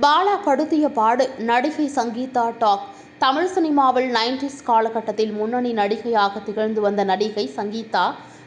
பாலா படுத்திய பாடு நடிகை சங்கீதா டாக். தமிழ் சினிமாவில் நைன்டிஸ் காலகட்டத்தில் முன்னணி நடிகையாக திகழ்ந்து வந்த நடிகை சங்கீதா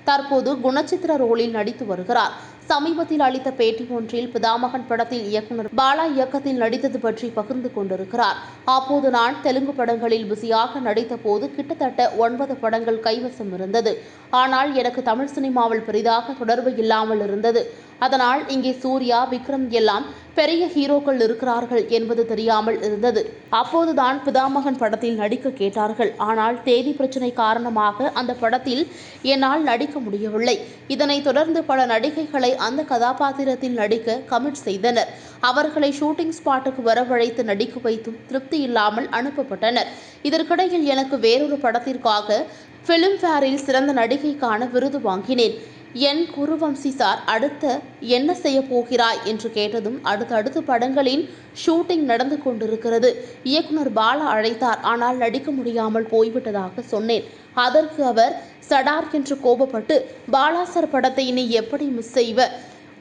தற்போது குணச்சித்திர ரோலில் நடித்து வருகிறார். சமீபத்தில் அளித்த பேட்டி ஒன்றில் பிதாமகன் படத்தில் இயக்குனர் பாலா இயக்கத்தில் நடித்தது பற்றி பகிர்ந்து கொண்டிருக்கிறார். அப்போது நான் தெலுங்கு படங்களில் பிஸியாக நடித்த போது கிட்டத்தட்ட ஒன்பது படங்கள் கைவசம் இருந்தது. ஆனால் எனக்கு தமிழ் சினிமாவில் பெரிதாக தொடர்பு இல்லாமல் இருந்தது. அதனால் இங்கே சூர்யா விக்ரம் எல்லாம் பெரிய ஹீரோக்கள் இருக்கிறார்கள் என்பது தெரியாமல் இருந்தது. அப்போதுதான் பிதாமகன் படத்தில் நடிக்க கேட்டார்கள். ஆனால் தேதி பிரச்சனை காரணமாக அந்த படத்தில் என்னால் நடிக்க முடியவில்லை. இதனைத் தொடர்ந்து பல நடிகைகளை அந்த கதாபாத்திரத்தில் நடிக்க கமிட் செய்தனர். அவர்களை ஷூட்டிங் ஸ்பாட்டுக்கு வரவழைத்து நடிக்க வைத்தும் திருப்தி இல்லாமல் அனுப்பப்பட்டனர். இதற்கிடையில் எனக்கு வேறொரு படத்திற்காக ஃபிலிம்ஃபேரில் சிறந்த நடிகைக்கான விருது வாங்கினேன். என் குருவம்சி சார் அடுத்த என்ன செய்ய போகிறாய்? என்று கேட்டதும் அடுத்தடுத்து படங்களின் ஷூட்டிங் நடந்து கொண்டிருக்கிறது. இயக்குனர் பாலா அழைத்தார். ஆனால் நடிக்க முடியாமல் போய்விட்டதாக சொன்னேன். அதற்கு அவர் சடார் என்று கோபப்பட்டு பாலா சார் படத்தை நீ எப்படி மிஸ் செய்வ?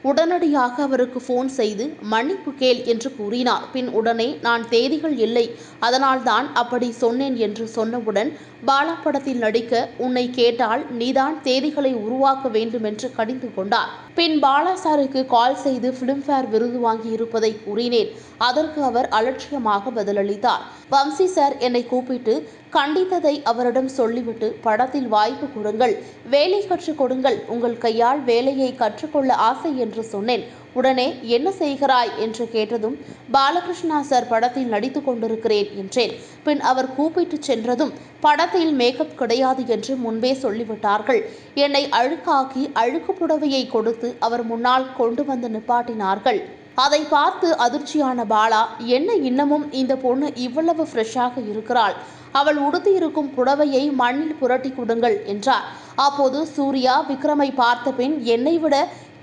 உடனடியாக அவருக்கு ஃபோன் செய்து மன்னிப்பு கேள் என்று கூறினார். பின் உடனே நான் தேதிகள் இல்லை. அதனால்தான் அப்படி சொன்னேன் என்று சொன்னவுடன் பாலா படத்தில் நடிக்க உன்னை கேட்டால் நீதான் தேதிகளை உருவாக்க வேண்டும் என்று கடிந்து கொண்டார். பின் பாலா சாருக்கு கால் செய்து ஃபிலிம்ஃபேர் விருது வாங்கி இருப்பதை கூறினேன். அதற்கு அவர் அலட்சியமாக பதிலளித்தார். வம்சி சார் என்னை கூப்பிட்டு கண்டித்ததை அவரிடம் சொல்லிவிட்டு படத்தில் வாய்ப்பு கொடுங்கள். வேலை கற்றுக் கொடுங்கள். உங்கள் கையால் வேலையை கற்றுக்கொள்ள ஆசை என்று சொன்னேன். உடனே என்ன செய்கிறாய் என்று கேட்டதும் பாலகிருஷ்ணா சார் படத்தில் நடித்து கொண்டிருக்கிறேன் என்றேன். பின் அவர் கூப்பிட்டு சென்றதும் படத்தில் மேக்கப் கிடையாது என்று முன்பே சொல்லிவிட்டார்கள். என்னை அழுக்காக்கி அழுக்கு புடவையை கொடுத்து அவர் முன்னால் கொண்டு வந்து நிப்பாட்டினார்கள். அதை பார்த்து அதிர்ச்சியான பாலா என்ன இன்னமும் இந்த பொண்ணு இவ்வளவு ஃப்ரெஷ்ஷாக இருக்கிறாள். அவள் உடுத்தியிருக்கும் புடவையை மண்ணில் புரட்டி கொடுங்கள் என்றார். அப்போது சூர்யா விக்ரமை பார்த்த பின் என்னை விட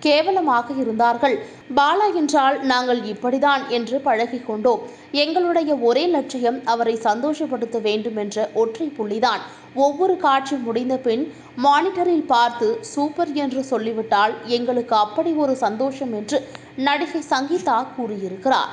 கேவலமாக இருந்தார்கள். பாலா என்றால் நாங்கள் இப்படிதான் என்று பழகிக் கொண்டோம். எங்களுடைய ஒரே லட்சியம் அவரை சந்தோஷப்படுத்த வேண்டும் என்ற ஒற்றை புள்ளிதான். ஒவ்வொரு காட்சி முடிந்த பின் மானிட்டரில் பார்த்து சூப்பர் என்று சொல்லிவிட்டால் எங்களுக்கு அப்படி ஒரு சந்தோஷம் என்று நடிகை சங்கீதா கூறியிருக்கிறார்.